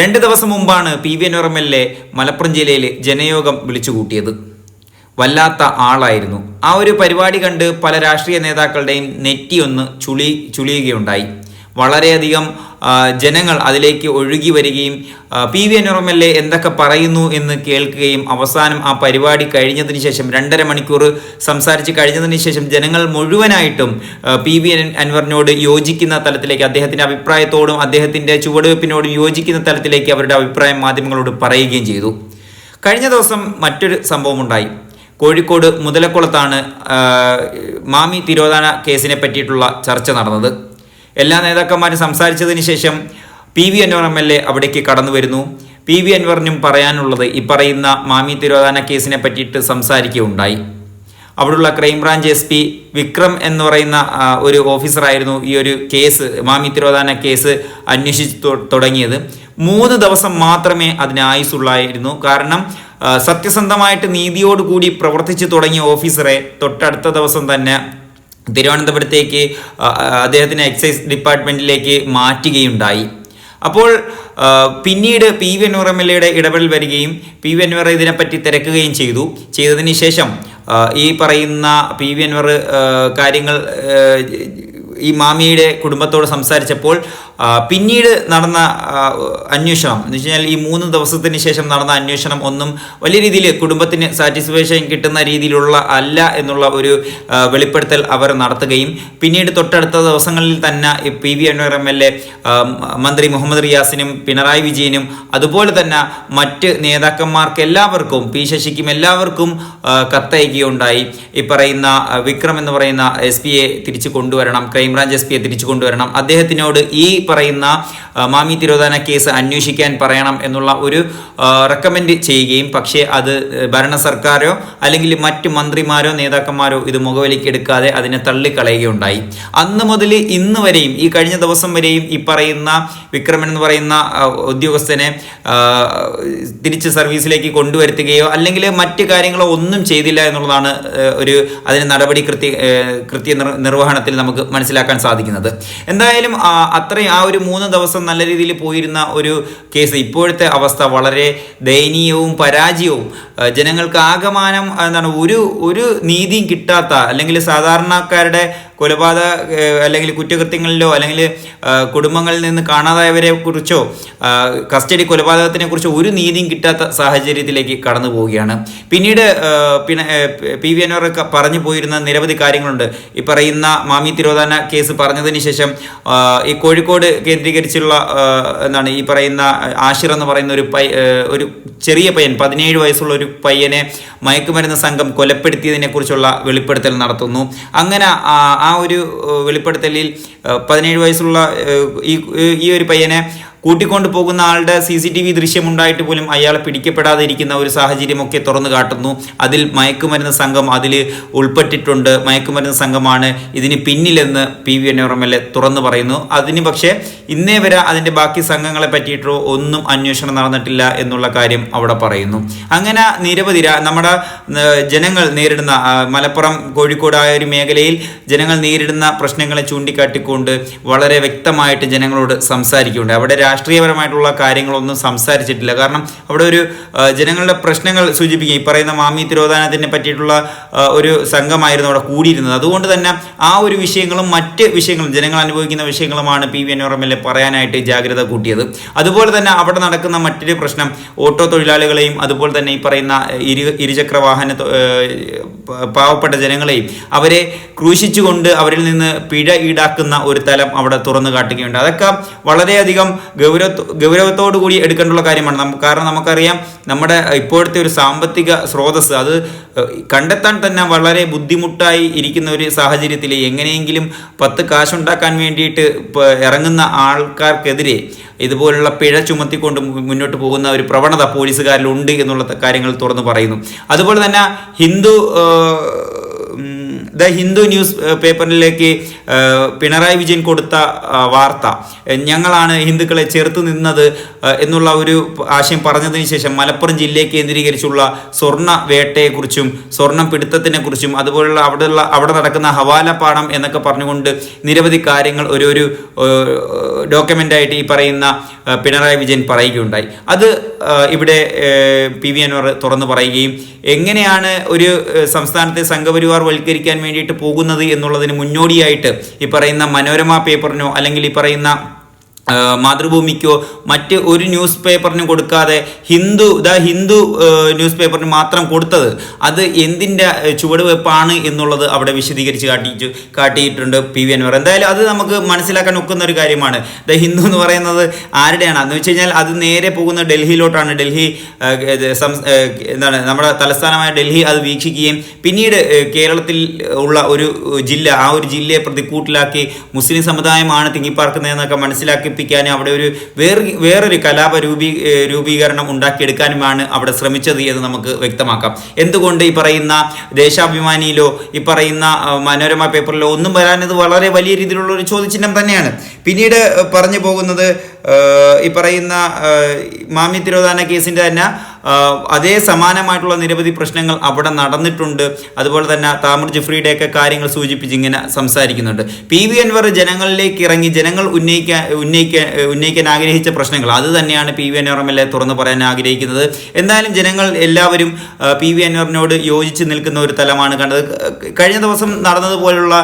രണ്ട് ദിവസം മുമ്പാണ് P V Anvar M L A Malappuram ജില്ലയിൽ ജനയോഗം വിളിച്ചുകൂട്ടിയത്. വല്ലാത്ത ആളായിരുന്നു. ആ ഒരു പരിപാടി കണ്ട് പല രാഷ്ട്രീയ നേതാക്കളുടെയും നെറ്റിയൊന്ന് ചുളി ചുളിയുകയുണ്ടായി. വളരെയധികം ജനങ്ങൾ അതിലേക്ക് ഒഴുകി വരികയും P V M L A എന്തൊക്കെ പറയുന്നു എന്ന് കേൾക്കുകയും അവസാനം ആ പരിപാടി കഴിഞ്ഞതിന് ശേഷം രണ്ടര മണിക്കൂർ സംസാരിച്ച് കഴിഞ്ഞതിന് ശേഷം ജനങ്ങൾ മുഴുവനായിട്ടും പി വി അൻവറിനോട് യോജിക്കുന്ന തലത്തിലേക്ക് അദ്ദേഹത്തിന്റെ അഭിപ്രായത്തോടും അദ്ദേഹത്തിന്റെ ചുവടുവെപ്പിനോടും യോജിക്കുന്ന തലത്തിലേക്ക് അവരുടെ അഭിപ്രായം മാധ്യമങ്ങളോട് പറയുകയും ചെയ്തു. കഴിഞ്ഞ ദിവസം മറ്റൊരു സംഭവം ഉണ്ടായി കോഴിക്കോട് മുതലക്കുളത്താണ് മാമി തിരോധാന കേസിനെ പറ്റിയിട്ടുള്ള ചർച്ച നടന്നത്. എല്ലാ നേതാക്കന്മാരും സംസാരിച്ചതിന് ശേഷം P V Anvar M L A അവിടേക്ക് കടന്നു വരുന്നു. പി വി അൻവറിനും പറയാനുള്ളത് ഈ പറയുന്ന മാമി തിരോധാന കേസിനെ പറ്റിയിട്ട് സംസാരിക്കുകയുണ്ടായി. അവിടെയുള്ള ക്രൈംബ്രാഞ്ച് എസ് പി വിക്രം എന്ന് പറയുന്ന ഒരു ഓഫീസറായിരുന്നു ഈ ഒരു കേസ് മാമി തിരോധാന കേസ് അന്വേഷിച്ച് തുടങ്ങിയത്. മൂന്ന് ദിവസം മാത്രമേ അതിന് ആയുസുള്ളായിരുന്നു. കാരണം സത്യസന്ധമായിട്ട് നീതിയോടുകൂടി പ്രവർത്തിച്ചു തുടങ്ങിയ ഓഫീസറെ തൊട്ടടുത്ത ദിവസം തന്നെ തിരുവനന്തപുരത്തേക്ക് അദ്ദേഹത്തിന് എക്സൈസ് ഡിപ്പാർട്ട്മെന്റിലേക്ക് മാറ്റുകയുണ്ടായി. അപ്പോൾ പിന്നീട് P V Anvar M L എയുടെ ഇടപെടൽ വരികയും പി വി അൻവർ ഇതിനെപ്പറ്റി തിരക്കുകയും ചെയ്തു. ചെയ്തതിന് ശേഷം ഈ പറയുന്ന പി വി അൻവർ കാര്യങ്ങൾ ഈ മാമിയുടെ കുടുംബത്തോട് സംസാരിച്ചപ്പോൾ പിന്നീട് നടന്ന അന്വേഷണം. എന്ന് വെച്ച് കഴിഞ്ഞാൽ ഈ മൂന്ന് ദിവസത്തിന് ശേഷം നടന്ന അന്വേഷണം ഒന്നും വലിയ രീതിയിൽ കുടുംബത്തിന് സാറ്റിസ്ഫാക്ഷൻ കിട്ടുന്ന രീതിയിലുള്ള അല്ല എന്നുള്ള ഒരു വെളിപ്പെടുത്തൽ അവർ നടത്തുകയും പിന്നീട് തൊട്ടടുത്ത ദിവസങ്ങളിൽ തന്നെ P V Anvar M L A മന്ത്രി മുഹമ്മദ് റിയാസിനും പിണറായി വിജയനും അതുപോലെ തന്നെ മറ്റ് നേതാക്കന്മാർക്ക് എല്ലാവർക്കും പി ശശിക്കും എല്ലാവർക്കും കത്തയക്കുകയുണ്ടായി. ഈ പറയുന്ന വിക്രം എന്ന് പറയുന്ന എസ് പിയെ തിരിച്ചു കൊണ്ടുവരണം ക്രൈംബ്രാഞ്ച് എസ് പിയെ തിരിച്ചു കൊണ്ടുവരണം. അദ്ദേഹത്തിനോട് ഈ പറയുന്ന മാമി തിരോധാന കേസ് അന്വേഷിക്കാൻ പറയണം എന്നുള്ള ഒരു റെക്കമെൻഡ് ചെയ്യുകയും പക്ഷേ അത് ഭരണ സർക്കാരോ അല്ലെങ്കിൽ മറ്റ് മന്ത്രിമാരോ നേതാക്കന്മാരോ ഇത് മുഖവിലേക്ക് എടുക്കാതെ അതിനെ തള്ളിക്കളയുകയുണ്ടായി. അന്ന് മുതൽ ഇന്ന് വരെയും ഈ കഴിഞ്ഞ ദിവസം വരെയും ഈ പറയുന്ന വിക്രമൻ എന്ന് പറയുന്ന ഉദ്യോഗസ്ഥനെ തിരിച്ച് സർവീസിലേക്ക് കൊണ്ടുവരുത്തുകയോ അല്ലെങ്കിൽ മറ്റ് കാര്യങ്ങളോ ഒന്നും ചെയ്തില്ല എന്നുള്ളതാണ് ഒരു അതിന് നടപടി കൃത്യ കൃത്യ നിർവഹണത്തിൽ നമുക്ക് മനസ്സിലാക്കാൻ സാധിക്കുന്നത്. എന്തായാലും അത്രയും ആ ഒരു മൂന്ന് ദിവസം നല്ല രീതിയിൽ പോയിരുന്ന ഒരു കേസ് ഇപ്പോഴത്തെ അവസ്ഥ വളരെ ദയനീയവും പരാജയവും. ജനങ്ങൾക്ക് ആകമാനം എന്താണ് ഒരു ഒരു നീതിയും കിട്ടാത്ത അല്ലെങ്കിൽ സാധാരണക്കാരുടെ കൊലപാതക അല്ലെങ്കിൽ കുറ്റകൃത്യങ്ങളിലോ അല്ലെങ്കിൽ കുടുംബങ്ങളിൽ നിന്ന് കാണാതായവരെ കുറിച്ചോ കസ്റ്റഡി കൊലപാതകത്തിനെ കുറിച്ചോ ഒരു നീതിയും കിട്ടാത്ത സാഹചര്യത്തിലേക്ക് കടന്നു പോവുകയാണ്. പിന്നീട് പിന്നെ പി വി അൻവർ പറഞ്ഞു പോയിരുന്ന നിരവധി കാര്യങ്ങളുണ്ട്. ഈ പറയുന്ന മാമി തിരോധാന കേസ് പറഞ്ഞതിന് ശേഷം ഈ കോഴിക്കോട് കേന്ദ്രീകരിച്ചുള്ള എന്താണ് ഈ പറയുന്ന ആഷിർ എന്ന് പറയുന്ന ഒരു പൈ ഒരു ചെറിയ പയ്യൻ പതിനേഴ് വയസ്സുള്ള ഒരു പയ്യനെ മയക്കുമരുന്ന് സംഘം കൊലപ്പെടുത്തിയതിനെ കുറിച്ചുള്ള വെളിപ്പെടുത്തൽ നടത്തുന്നു. അങ്ങനെ ആ ഒരു വെളിപ്പെടുത്തലിൽ പതിനേഴ് വയസ്സുള്ള ഈ ഈ ഒരു പയ്യനെ കൂട്ടിക്കൊണ്ടു പോകുന്ന ആളുടെ സി സി ടി വി ദൃശ്യമുണ്ടായിട്ട് പോലും അയാളെ പിടിക്കപ്പെടാതിരിക്കുന്ന ഒരു സാഹചര്യമൊക്കെ തുറന്നു കാട്ടുന്നു. അതിൽ മയക്കുമരുന്ന് സംഘം അതിൽ ഉൾപ്പെട്ടിട്ടുണ്ട്. മയക്കുമരുന്ന് സംഘമാണ് ഇതിന് പിന്നിലെന്ന് പി വി എ തുറന്നു പറയുന്നു. അതിന് പക്ഷേ ഇന്നേ വരെ അതിന്റെ ബാക്കി സംഘങ്ങളെ പറ്റിയിട്ടോ ഒന്നും അന്വേഷണം നടന്നിട്ടില്ല എന്നുള്ള കാര്യം അവിടെ പറയുന്നു. അങ്ങനെ നിരവധി നമ്മുടെ ജനങ്ങൾ നേരിടുന്ന മലപ്പുറം കോഴിക്കോട് ആ ഒരു മേഖലയിൽ ജനങ്ങൾ നേരിടുന്ന പ്രശ്നങ്ങളെ ചൂണ്ടിക്കാട്ടിക്കൊണ്ട് വളരെ വ്യക്തമായിട്ട് ജനങ്ങളോട് സംസാരിക്കുന്നുണ്ട്. അവിടെ രാഷ്ട്രീയപരമായിട്ടുള്ള കാര്യങ്ങളൊന്നും സംസാരിച്ചിട്ടില്ല. കാരണം അവിടെ ഒരു ജനങ്ങളുടെ പ്രശ്നങ്ങൾ സൂചിപ്പിക്കുക ഈ പറയുന്ന മാമി തിരോധാനത്തിനെ പറ്റിയിട്ടുള്ള ഒരു സംഘമായിരുന്നു അവിടെ കൂടിയിരുന്നത്. അതുകൊണ്ട് തന്നെ ആ ഒരു വിഷയങ്ങളും മറ്റ് വിഷയങ്ങളും ജനങ്ങൾ അനുഭവിക്കുന്ന വിഷയങ്ങളുമാണ് പി വി എ പറയാനായിട്ട് ജാഗ്രത കൂട്ടിയത്. അതുപോലെ തന്നെ അവിടെ നടക്കുന്ന മറ്റൊരു പ്രശ്നം ഓട്ടോ തൊഴിലാളികളെയും അതുപോലെ തന്നെ ഈ പറയുന്ന ഇരു ഇരുചക്ര വാഹന പാവപ്പെട്ട ജനങ്ങളെയും അവരെ ക്രൂശിച്ചുകൊണ്ട് അവരിൽ നിന്ന് പിഴ ഈടാക്കുന്ന ഒരു തലം അവിടെ തുറന്നു കാട്ടുകയുണ്ട് അതൊക്കെ വളരെയധികം ഗൗരവ ഗൗരവത്തോടു കൂടി എടുക്കേണ്ടുള്ള കാര്യമാണ്. നമുക്ക് കാരണം നമുക്കറിയാം നമ്മുടെ ഇപ്പോഴത്തെ ഒരു സാമ്പത്തിക സ്രോതസ് അത് കണ്ടെത്താൻ തന്നെ വളരെ ബുദ്ധിമുട്ടായി ഇരിക്കുന്ന ഒരു സാഹചര്യത്തിൽ എങ്ങനെയെങ്കിലും പത്ത് കാശുണ്ടാക്കാൻ വേണ്ടിയിട്ട് ഇറങ്ങുന്ന ആൾക്കാർക്കെതിരെ ഇതുപോലുള്ള പിഴ ചുമത്തിക്കൊണ്ട് മുന്നോട്ട് പോകുന്ന ഒരു പ്രവണത പോലീസുകാരിലുണ്ട് എന്നുള്ള കാര്യങ്ങൾ തുറന്നു പറയുന്നു. അതുപോലെ തന്നെ ഹിന്ദു ദ ഹിന്ദു ന്യൂസ് പേപ്പറിലേക്ക് പിണറായി വിജയൻ കൊടുത്ത വാർത്ത. ഞങ്ങളാണ് ഹിന്ദുക്കളെ ചെറുത്ത് നിന്നത് എന്നുള്ള ഒരു ആശയം പറഞ്ഞതിന് ശേഷം മലപ്പുറം ജില്ലയെ കേന്ദ്രീകരിച്ചുള്ള സ്വർണ വേട്ടയെക്കുറിച്ചും സ്വർണം പിടുത്തത്തിനെ കുറിച്ചും അതുപോലുള്ള അവിടെയുള്ള അവിടെ നടക്കുന്ന ഹവാല പാഠം എന്നൊക്കെ പറഞ്ഞുകൊണ്ട് നിരവധി കാര്യങ്ങൾ ഒരു ഒരു ഡോക്യുമെന്റായിട്ട് ഈ പറയുന്ന പിണറായി വിജയൻ പറയുകയുണ്ടായി. അത് ഇവിടെ പി വി അൻവർ തുറന്നു പറയുകയും എങ്ങനെയാണ് ഒരു സംസ്ഥാനത്തെ സംഘപരിവാർ വൽക്കരിക്കാൻ വേണ്ടിയിട്ട് പോകുന്നത് എന്നുള്ളതിന് മുന്നോടിയായിട്ട് ഈ പറയുന്ന മനോരമ പേപ്പറിനോ അല്ലെങ്കിൽ ഈ പറയുന്ന മാതൃഭൂമിക്കോ മറ്റ് ഒരു ന്യൂസ് പേപ്പറിനും കൊടുക്കാതെ ഹിന്ദു ദ ഹിന്ദു ന്യൂസ് പേപ്പറിന് മാത്രം കൊടുത്തത് അത് എന്തിന്റെ ചുവടുവെപ്പാണ് എന്നുള്ളത് അവിടെ വിശദീകരിച്ച് കാട്ടിച്ചു കാട്ടിയിട്ടുണ്ട് പി വി അൻവർ. എന്തായാലും അത് നമുക്ക് മനസ്സിലാക്കാൻ ഒക്കുന്ന ഒരു കാര്യമാണ്. ദ ഹിന്ദു എന്ന് പറയുന്നത് ആരുടെയാണ്? എന്ന് വെച്ച് കഴിഞ്ഞാൽ അത് നേരെ പോകുന്ന ഡൽഹിയിലോട്ടാണ്. ഡൽഹി എന്താണ് നമ്മുടെ തലസ്ഥാനമായ ഡൽഹി അത് വീക്ഷിക്കുകയും പിന്നീട് കേരളത്തിൽ ഉള്ള ഒരു ജില്ല ആ ഒരു ജില്ലയെ പ്രതിക്കൂട്ടിലാക്കി മുസ്ലിം സമുദായമാണ് തിങ്ങിപ്പാർക്കുന്നതെന്നൊക്കെ മനസ്സിലാക്കിപ്പിക്കാനും അവിടെ ഒരു വേറെ വേറൊരു കലാപ രൂപീ രൂപീകരണം ഉണ്ടാക്കിയെടുക്കാനുമാണ് അവിടെ ശ്രമിച്ചത് എന്ന് നമുക്ക് വ്യക്തമാക്കാം. എന്തുകൊണ്ട് ഈ പറയുന്ന ദേശാഭിമാനിയിലോ ഈ പറയുന്ന മനോരമ പേപ്പറിലോ ഒന്നും വരാനത് വളരെ വലിയ രീതിയിലുള്ള ഒരു ചോദ്യചിഹ്നം തന്നെയാണ്. പിന്നീട് പറഞ്ഞു പോകുന്നത് ഈ പറയുന്ന മാമി തിരോധാന കേസിന്റെ തന്നെ അതേ സമാനമായിട്ടുള്ള നിരവധി പ്രശ്നങ്ങൾ അവിടെ നടന്നിട്ടുണ്ട്. അതുപോലെ തന്നെ താമർ ജഫ്രിയുടെയൊക്കെ കാര്യങ്ങൾ സൂചിപ്പിച്ച് ഇങ്ങനെ സംസാരിക്കുന്നുണ്ട്. പി വി അൻവർ ജനങ്ങളിലേക്ക് ഇറങ്ങി ജനങ്ങൾ ഉന്നയിക്കാൻ ഉന്നയിക്കാൻ ഉന്നയിക്കാൻ ആഗ്രഹിച്ച പ്രശ്നങ്ങൾ അത് തന്നെയാണ് പി വി അൻവർ എം തുറന്നു പറയാൻ ആഗ്രഹിക്കുന്നത്. എന്തായാലും ജനങ്ങൾ എല്ലാവരും പി വി അൻവറിനോട് യോജിച്ച് നിൽക്കുന്ന ഒരു തലമാണ് കണ്ടത്. കഴിഞ്ഞ ദിവസം നടന്നതുപോലുള്ള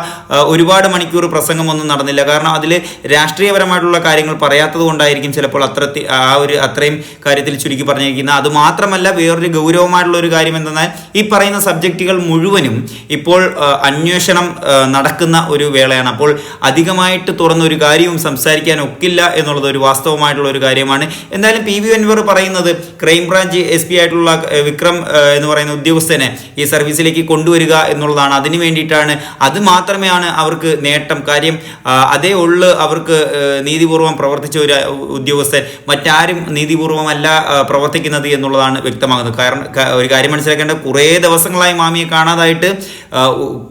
ഒരുപാട് മണിക്കൂർ പ്രസംഗമൊന്നും നടന്നില്ല. കാരണം അതിൽ രാഷ്ട്രീയപരമായിട്ടുള്ള കാര്യങ്ങൾ പറയാത്തത് കൊണ്ടായിരിക്കും ചിലപ്പോൾ അത്ര ആ ഒരു അത്രയും കാര്യത്തിൽ ചുരുക്കി പറഞ്ഞിരിക്കുന്നത് അത് മാത്രമല്ല വേറൊരു ഗൗരവമായിട്ടുള്ള ഒരു കാര്യം എന്തെന്നാൽ ഈ പറയുന്ന സബ്ജക്റ്റുകൾ മുഴുവനും ഇപ്പോൾ അന്വേഷണം നടക്കുന്ന ഒരു വേളയാണ്. അപ്പോൾ അധികമായിട്ട് തുറന്ന ഒരു കാര്യവും സംസാരിക്കാൻ ഒക്കില്ല എന്നുള്ളത് ഒരു വാസ്തവമായിട്ടുള്ള ഒരു കാര്യമാണ്. എന്തായാലും പി വി അൻവർ പറയുന്നത് ക്രൈംബ്രാഞ്ച് എസ് പി ആയിട്ടുള്ള വിക്രം എന്ന് പറയുന്ന ഉദ്യോഗസ്ഥനെ ഈ സർവീസിലേക്ക് കൊണ്ടുവരിക എന്നുള്ളതാണ്. അതിനു വേണ്ടിയിട്ടാണ്. അത് മാത്രമേ ആണ് അവർക്ക് നേട്ടം. കാര്യം അതേ ഉള്ളു അവർക്ക് നീതിപൂർവം പ്രവർത്തിച്ച ഒരു ഉദ്യോഗസ്ഥൻ മറ്റാരും നീതിപൂർവമല്ല ആ, പ്രവർത്തിക്കുന്നത് എന്നുള്ളതാണ് വ്യക്തമാകുന്നത്. കാരണം ഒരു കാര്യം മനസ്സിലാക്കേണ്ട കുറേ ദിവസങ്ങളായി മാമിയെ കാണാതായിട്ട്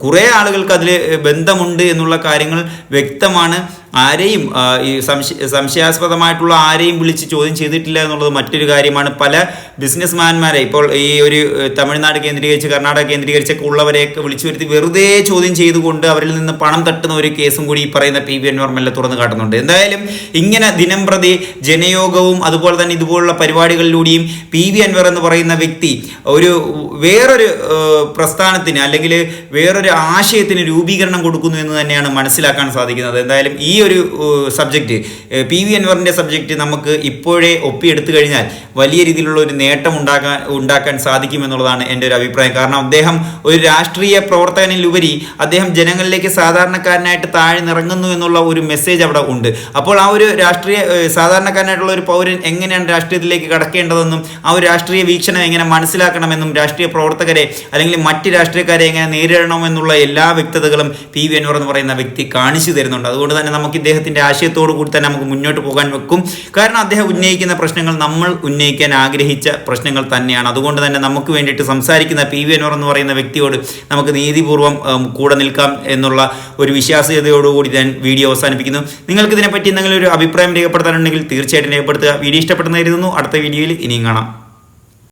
കുറേ ആളുകൾക്ക് അതിൽ ബന്ധമുണ്ട് എന്നുള്ള കാര്യങ്ങൾ വ്യക്തമാണ്. ആരെയും ഈ സംശയ സംശയാസ്പദമായിട്ടുള്ള ആരെയും വിളിച്ച് ചോദ്യം ചെയ്തിട്ടില്ല എന്നുള്ളത് മറ്റൊരു കാര്യമാണ്. പല ബിസിനസ്മാൻമാരെ ഇപ്പോൾ ഈ ഒരു തമിഴ്നാട് കേന്ദ്രീകരിച്ച് കർണാടക കേന്ദ്രീകരിച്ചൊക്കെ ഉള്ളവരെയൊക്കെ വിളിച്ചു വരുത്തി വെറുതെ ചോദ്യം ചെയ്തുകൊണ്ട് അവരിൽ നിന്ന് പണം തട്ടുന്ന ഒരു കേസും കൂടി ഈ പറയുന്ന പി വി എൻ മെല്ലെ തുറന്നു കാട്ടുന്നുണ്ട്. എന്തായാലും ഇങ്ങനെ ദിനം പ്രതി ജനയോഗവും അതുപോലെ തന്നെ ഇതുപോലുള്ള പരിപാടികളിലൂടെയും പി വി അൻവർ എന്ന് പറയുന്ന വ്യക്തി ഒരു വേറൊരു പ്രസ്ഥാനത്തിന് അല്ലെങ്കിൽ വേറൊരു ആശയത്തിന് രൂപീകരണം കൊടുക്കുന്നു എന്ന് തന്നെയാണ് മനസ്സിലാക്കാൻ സാധിക്കുന്നത്. എന്തായാലും ഈ ഒരു സബ്ജക്റ്റ് പി വി അൻവറിന്റെ സബ്ജക്റ്റ് നമുക്ക് ഇപ്പോഴേ ഒപ്പിയെടുത്തു കഴിഞ്ഞാൽ വലിയ രീതിയിലുള്ള ഒരു നേട്ടം ഉണ്ടാക്കാൻ ഉണ്ടാക്കാൻ സാധിക്കുമെന്നുള്ളതാണ് എന്റെ ഒരു അഭിപ്രായം. കാരണം അദ്ദേഹം ഒരു രാഷ്ട്രീയ പ്രവർത്തകനിലുപരി അദ്ദേഹം ജനങ്ങളിലേക്ക് സാധാരണക്കാരനായിട്ട് താഴ്ന്നിറങ്ങുന്നു എന്നുള്ള ഒരു മെസ്സേജ് അവിടെ ഉണ്ട്. അപ്പോൾ ആ ഒരു രാഷ്ട്രീയ സാധാരണക്കാരനായിട്ടുള്ള ഒരു പൗരൻ എങ്ങനെയാണ് രാഷ്ട്രീയത്തിലേക്ക് കടക്കേണ്ടതെന്നും ആ ഒരു രാഷ്ട്രീയ വീക്ഷണം എങ്ങനെ മനസ്സിലാക്കണമെന്നും രാഷ്ട്രീയ പ്രവർത്തകരെ അല്ലെങ്കിൽ മറ്റ് രാഷ്ട്രീയക്കാരെ എങ്ങനെ നേരിടണമെന്നുള്ള എല്ലാ വ്യക്തതകളും പി വി അൻവർ എന്ന് പറയുന്ന വ്യക്തി കാണിച്ചു തരുന്നുണ്ട്. അതുകൊണ്ട് തന്നെ നമുക്ക് ഇദ്ദേഹത്തിന്റെ ആശയത്തോടു കൂടി തന്നെ നമുക്ക് മുന്നോട്ട് പോകാൻ വെക്കും. കാരണം അദ്ദേഹം ഉന്നയിക്കുന്ന പ്രശ്നങ്ങൾ നമ്മൾ ഉന്നയിക്കാൻ ആഗ്രഹിച്ച പ്രശ്നങ്ങൾ തന്നെയാണ്. അതുകൊണ്ട് തന്നെ നമുക്ക് വേണ്ടിയിട്ട് സംസാരിക്കുന്ന പി വി എന്ന് പറയുന്ന വ്യക്തിയോട് നമുക്ക് നീതിപൂർവം കൂടെ നിൽക്കാം എന്നുള്ള ഒരു വിശ്വാസ്യതയോടുകൂടി ഞാൻ വീഡിയോ അവസാനിപ്പിക്കുന്നു. നിങ്ങൾക്ക് ഇതിനെപ്പറ്റി എന്തെങ്കിലും ഒരു അഭിപ്രായം രേഖപ്പെടുത്താനുണ്ടെങ്കിൽ തീർച്ചയായിട്ടും രേഖപ്പെടുത്തുക. വീഡിയോ ഇഷ്ടപ്പെടുന്നതായിരുന്നു അടുത്ത വീഡിയോയിൽ ഇനിയും കാണാം.